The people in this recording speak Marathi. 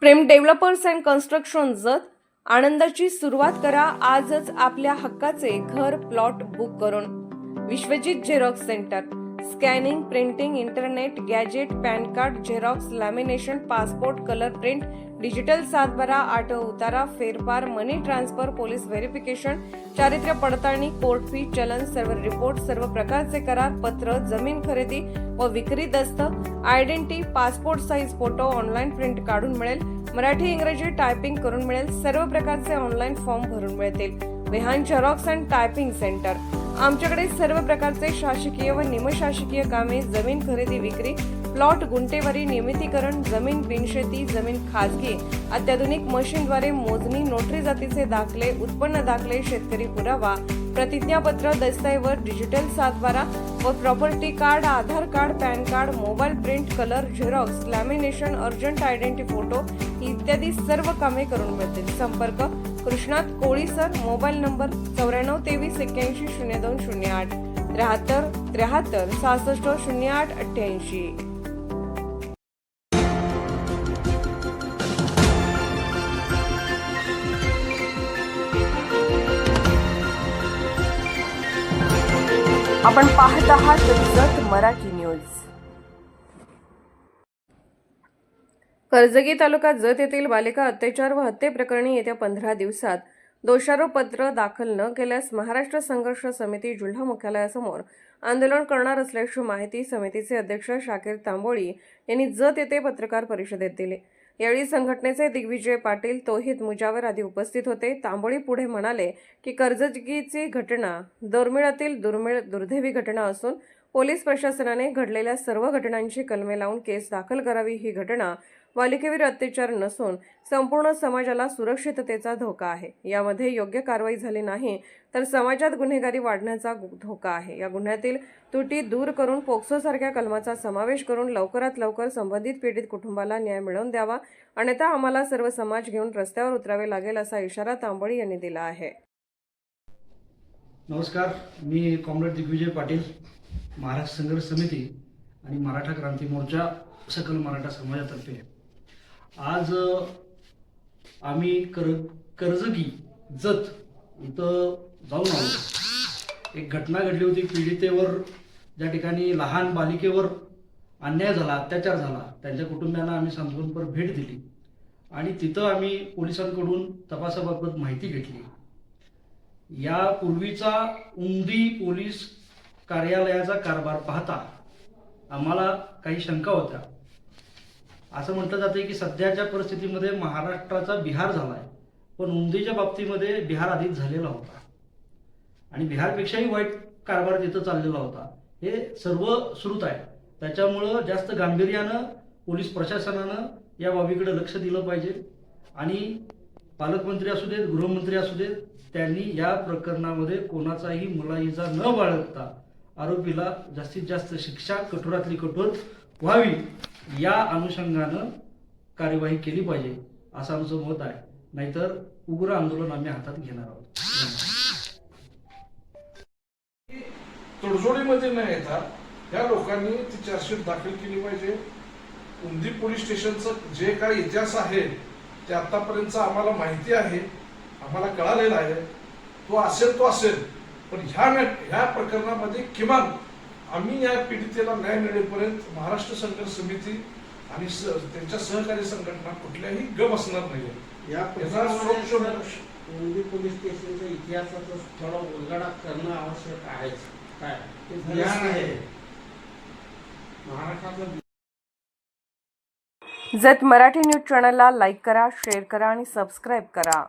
Prem developers and construction Jath आनंदाची सुरुवात करा आजच आपल्या हक्काचे घर प्लॉट बुक करून. Vishwajit xerox centre. Scanning printing internet gadget pan card xerox lamination passport colour print digital सातबारा आठ उतारा फेरफार मनी ट्रान्सफर पोलीस व्हेरिफिकेशन चारित्र्य पडताळणी कोर्ट फी चलन सर्व रिपोर्ट सर्व प्रकारचे करार पत्र जमीन खरेदी व विक्री दस्त identity passport size photo online print काढून मिळेल मराठी इंग्रजी टायपिंग करून मिळेल सर्व प्रकारचे ऑनलाईन फॉर्म भरून मिळतील. Vihan xerox and typing centre. आमच्याकडे सर्व प्रकारचे शासकीय व निमशासकीय कामे जमीन खरेदी विक्री प्लॉट गुंटेवारी नियमितीकरण जमीन बिनशेती जमीन खाजगी अत्याधुनिक मशीनद्वारे मोजणी नोटरी जातीचे दाखले उत्पन्न दाखले शेतकरी पुरावा प्रतिज्ञापत्र दस्तऐवज डिजिटल सातबारा व property card Aadhaar card PAN card mobile print colour xerox lamination urgent identity photo इत्यादी सर्व कामे करून मिळतील. संपर्क Krishnat Koli sir mobile number चौऱ्याण्णव तेवीस एक्क्याऐंशी शून्य दोन शून्य आठ त्र्याहत्तर त्र्याहत्तर सहासष्ट शून्य आठ अठ्ठ्याऐंशी. आपण पाहत आहात जत मराठी न्यूज. कर्जगी तालुका जत येथील बालिका अत्याचार व हत्येप्रकरणी येत्या पंधरा दिवसात दोषारोपपत्र दाखल न केल्यास महाराष्ट्र संघर्ष समिती जिल्हा मुख्यालयासमोर आंदोलन करणार असल्याची माहिती समितीचे अध्यक्ष शाकीर तांबोळी यांनी जत येथे पत्रकार परिषदेत दिली. यावेळी संघटनेचे दिग्विजय पाटील तोहित मुजावर आदी उपस्थित होते. तांबोळी पुढे म्हणाले की कर्जगीची घटना दुर्मिळातील दुर्मिळ दुर्दैवी घटना असून पोलीस प्रशासनाने घडलेल्या सर्व घटनांची कलमे लावून केस दाखल करावी ही घटना बालिकेवर अत्याचार नसून संपूर्ण समाजाला सुरक्षिततेचा धोका आहे. यामध्ये योग्य कारवाई झाली नाही तर समाजात गुन्हेगारी वाढण्याचा धोका आहे. या गुन्ह्यातील त्रुटी दूर करून पोक्सोसारख्या कलमाचा समावेश करून लवकरात लवकर संबंधित पीडित कुटुंबाला न्याय मिळवून द्यावा. अन्यथा आम्हाला सर्व समाज घेऊन रस्त्यावर उतरावे लागेल असा इशारा तांबोळी यांनी दिला आहे. नमस्कार. मी कॉम्रेड दिग्विजय पाटील महाराष्ट्र संघर्ष समिती आणि मराठा क्रांती मोर्चा सकल मराठा समाजातर्फे. आज आम्ही कर कर्जगी जत इथं जाऊन आलो. एक घटना घडली होती पीडितेवर ज्या ठिकाणी लहान बालिकेवर अन्याय झाला अत्याचार झाला त्यांच्या कुटुंबियांना आम्ही सांत्वनपर भेट दिली. आणि तिथं आम्ही पोलिसांकडून तपासाबाबत माहिती घेतली. यापूर्वीचा उमदी पोलीस कार्यालयाचा कारभार पाहता आम्हाला काही शंका होत्या. असं म्हटलं जातं की सध्याच्या परिस्थितीमध्ये महाराष्ट्राचा बिहार झालाय. पण उंदीच्या बाबतीमध्ये बिहार आधीच झालेला होता. आणि बिहारपेक्षाही वाईट कारभार तिथं चाललेला होता. हे सर्व श्रुत आहे. त्याच्यामुळं जास्त गांभीर्यानं पोलीस प्रशासनानं या बाबीकडे लक्ष दिलं पाहिजे. आणि पालकमंत्री असू देत गृहमंत्री असू देत त्यांनी या प्रकरणामध्ये कोणाचाही मुलाहिजा न बाळगता आरोपीला जास्तीत जास्त शिक्षा कठोरातली कठोर व्हावी या अनुषंगानं कार्यवाही केली पाहिजे असं आमचं मत आहे. नाहीतर उग्र आंदोलन आम्ही हातात घेणार आहोत. तडजोडीमध्ये न येता या लोकांनी ती चार्जशीट दाखल केली पाहिजे. उमदी पोलीस स्टेशनचं जे काही इतिहास आहे ते आतापर्यंत आम्हाला माहिती आहे आम्हाला कळालेला आहे. तो असेल तो असेल. पण ह्या ह्या प्रकरणामध्ये किमान आम्ही या पीडितेला न्याय मिळेपर्यंत महाराष्ट्र संघर्ष समिती आणि त्यांच्या सहकारी संघटना कुठल्याही गम असणार नाही मुंबई पोलीस स्टेशनच्या इतिहासाचा थोडा उलगडा करणं आवश्यक आहेच काय? ते ज्ञान आहे. जत मराठी न्यूज चॅनलला लाईक करा शेअर करा आणि सबस्क्राईब करा.